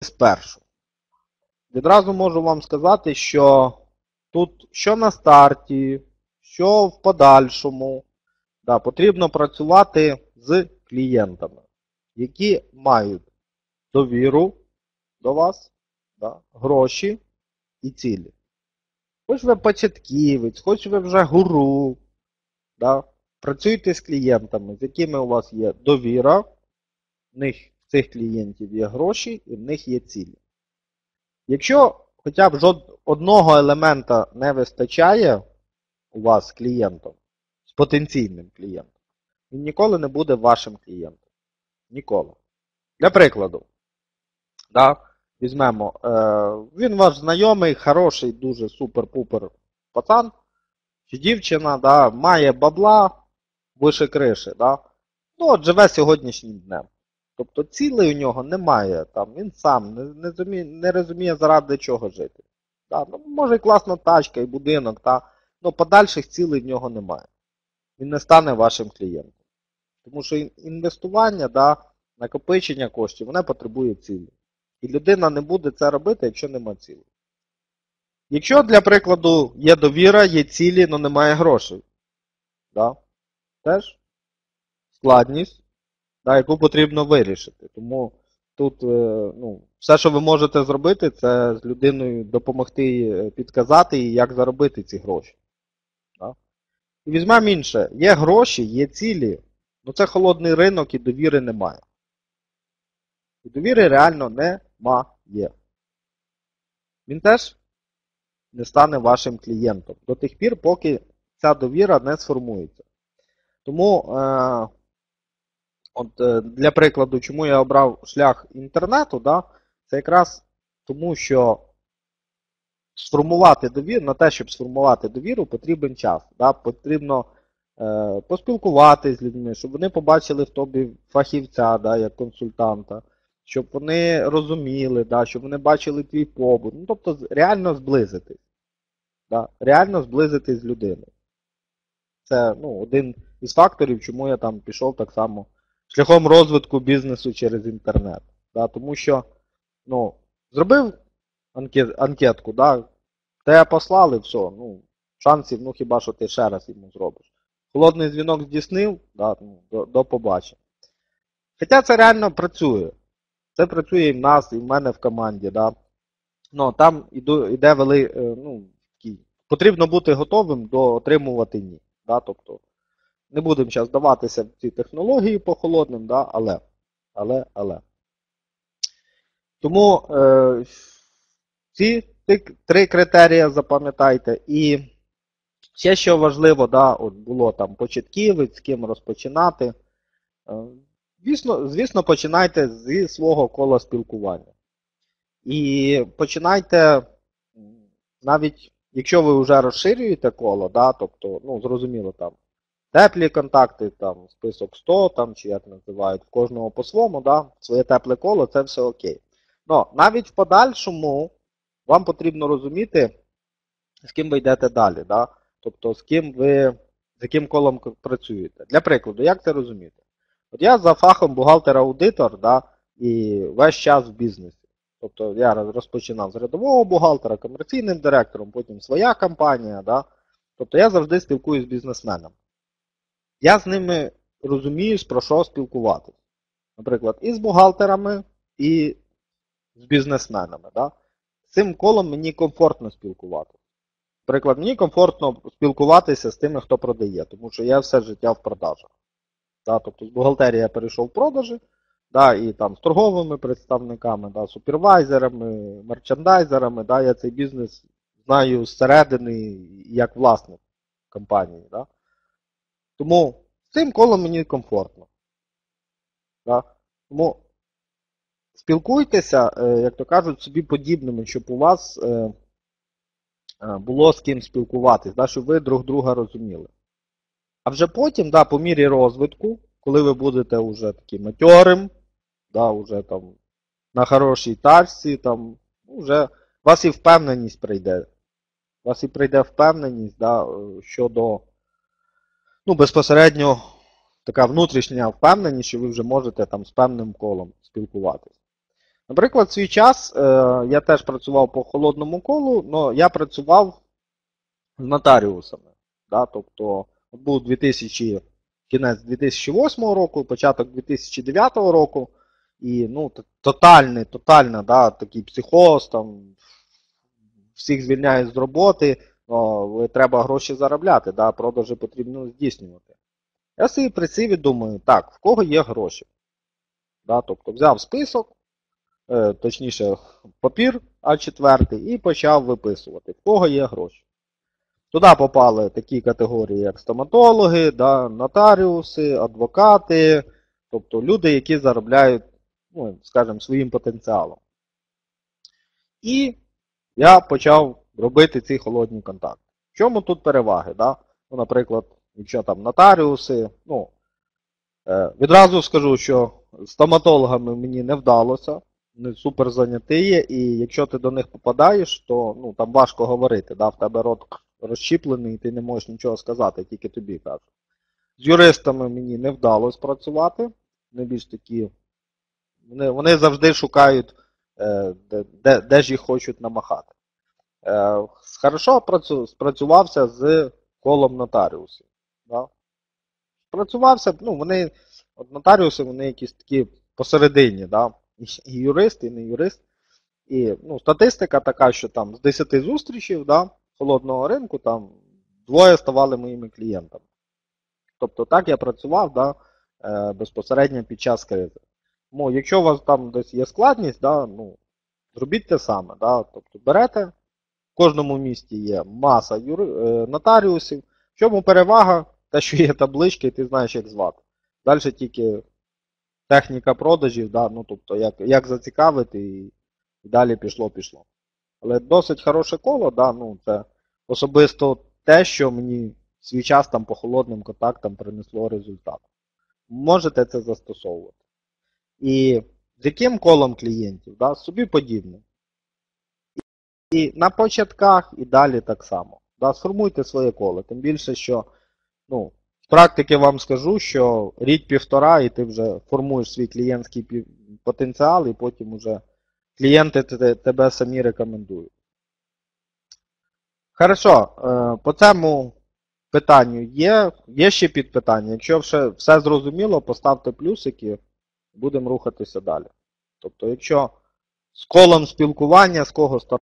спершу. Відразу можу вам сказати, що тут що на старті, що в подальшому, да, потрібно працювати з клієнтами, які мають довіру до вас, да, гроші і цілі. Хоч ви початківець, хоч ви вже гуру, да, працюйте з клієнтами, з якими у вас є довіра, в них цих клієнтів є гроші і в них є цілі. Якщо хоча б жод... одного елемента не вистачає у вас з клієнтом, з потенційним клієнтом, він ніколи не буде вашим клієнтом. Ніколи. Для прикладу, да, візьмемо, е, він ваш знайомий, хороший, дуже супер-пупер пацан, чи дівчина, да, має бабла вище криші, да, ну от живе сьогоднішнім днем. Тобто цілей у нього немає, там, він сам не, не, розуміє, не розуміє заради чого жити. Да, ну, Може і класна тачка, і будинок, та, але подальших цілей в нього немає. Він не стане вашим клієнтом. Тому що інвестування, да, накопичення коштів, воно потребує цілі. І людина не буде це робити, якщо нема цілей. Якщо, для прикладу, є довіра, є цілі, але немає грошей. Да? Теж складність, да, яку потрібно вирішити. Тому тут е, ну, все, що ви можете зробити, це з людиною допомогти е, підказати їй, як заробити ці гроші. Да? І візьмемо інше. Є гроші, є цілі, ну це холодний ринок і довіри немає. І довіри реально немає. Він теж не стане вашим клієнтом до тих пір, поки ця довіра не сформується. Тому, е, от, е, для прикладу, чому я обрав шлях інтернету, да, це якраз тому, що сформувати довіру, на те, щоб сформувати довіру, потрібен час. Да, Потрібно е, поспілкуватися з людьми, щоб вони побачили в тобі фахівця, да, як консультанта, щоб вони розуміли, да, щоб вони бачили твій побут. Ну, тобто реально зблизитись. Да, Реально зблизитись з людиною. Це ну, один із факторів, чому я там пішов так само шляхом розвитку бізнесу через інтернет. Да, Тому що ну, зробив анкет, анкетку, да, те послали, все, ну, шансів, ну хіба що ти ще раз йому зробиш. Холодний дзвінок здійснив, да, ну, до, до побачення. Хоча це реально працює. Це працює і в нас, і в мене в команді. Да. Ну, Там іду, іде вели, ну, потрібно бути готовим до отримувати ні. Да, тобто, не будемо зараз даватися в ці технології по холодним, да, але, але, але. Тому е, ці три критерії запам'ятайте. І ще що важливо, да, от було там початківець, з ким розпочинати. Е, звісно, звісно, починайте зі свого кола спілкування. І починайте, навіть якщо ви вже розширюєте коло, да, тобто, ну, зрозуміло, там, теплі контакти, там, список 100, там, чи як називають, в кожного по-своєму, да, своє тепле коло, це все окей. Но навіть в подальшому вам потрібно розуміти, з ким ви йдете далі. Да? Тобто, з ким ви, з яким колом працюєте. Для прикладу, як це розуміти? От я за фахом бухгалтер-аудитор да, і весь час в бізнесі. Тобто я розпочинав з рядового бухгалтера, комерційним директором, потім своя компанія. Да? Тобто я завжди спілкуюсь з бізнесменом. Я з ними розумію, про що спілкуватися. Наприклад, і з бухгалтерами, і з бізнесменами. Да? З цим колом мені комфортно спілкуватися. Наприклад, мені комфортно спілкуватися з тими, хто продає, тому що я все життя в продажах. Да? Тобто з бухгалтерії я перейшов в продажі, да, і там з торговими представниками, да, супервайзерами, мерчендайзерами, да, я цей бізнес знаю зсередини як власник компанії. Да. Тому з цим колом мені комфортно. Да. Тому спілкуйтеся, е, як то кажуть, собі подібними, щоб у вас е, було з ким спілкуватись, щоб ви друг друга розуміли. А вже потім, да, по мірі розвитку, коли ви будете вже таким матьорим, да, вже там на хорошій тачці, там, вже у вас і впевненість прийде. У вас і прийде впевненість да, щодо ну, безпосередньо така внутрішня впевненість, що ви вже можете там з певним колом спілкуватися. Наприклад, в свій час е, я теж працював по холодному колу, але я працював з нотаріусами. Да? Тобто був 2000, кінець 2008 року, початок 2009 року. І ну, тотальний, тотально, да, такий психоз, там, всіх звільняють з роботи, о, треба гроші заробляти, да, продажі потрібно здійснювати. Я собі присів і думаю, так, в кого є гроші? Да, тобто взяв список, е, точніше, папір А4 і почав виписувати, в кого є гроші. Туди попали такі категорії, як стоматологи, да, нотаріуси, адвокати, тобто люди, які заробляють, ну, скажімо, своїм потенціалом. І я почав робити ці холодні контакти. В чому тут переваги? Да? Ну, наприклад, якщо там нотаріуси, ну, е, відразу скажу, що стоматологами мені не вдалося, вони супер є, і якщо ти до них попадаєш, то ну, там важко говорити, да? в тебе рот розщіплений, і ти не можеш нічого сказати, тільки тобі кажуть. З юристами мені не вдалося працювати, вони більш такі, вони, вони завжди шукають, е, де, де ж їх хочуть намахати. Е, Хорошо спрацювався з колом нотаріусів. Да? Спрацювався, ну, вони, от нотаріуси, вони якісь такі посередині, да? і, юрист, і не юрист. І ну, статистика така, що там з 10 зустрічей да, холодного ринку, там двоє ставали моїми клієнтами. Тобто так я працював да, е, безпосередньо під час кризи. Тому якщо у вас там десь є складність, да, ну, зробіть те саме. Да, тобто берете, кожному місті є маса юри, е, нотаріусів. В чому перевага? Те, що є таблички, і ти знаєш, як звати. Далі тільки техніка продажів, да, ну, тобто як, як зацікавити і, далі пішло-пішло. Але досить хороше коло, да, ну, це особисто те, що мені свій час там по холодним контактам принесло результат. Можете це застосовувати. І з яким колом клієнтів? Да, собі подібне. І на початках, і далі так само. Да, сформуйте своє коло. Тим більше, що ну, з практики вам скажу, що рік-півтора, і ти вже формуєш свій клієнтський потенціал, і потім вже клієнти тебе самі рекомендують. Хорошо, е, по цьому питанню є, є ще підпитання. Якщо все, все зрозуміло, поставте плюсики, будемо рухатися далі. Тобто, якщо з колом спілкування, з кого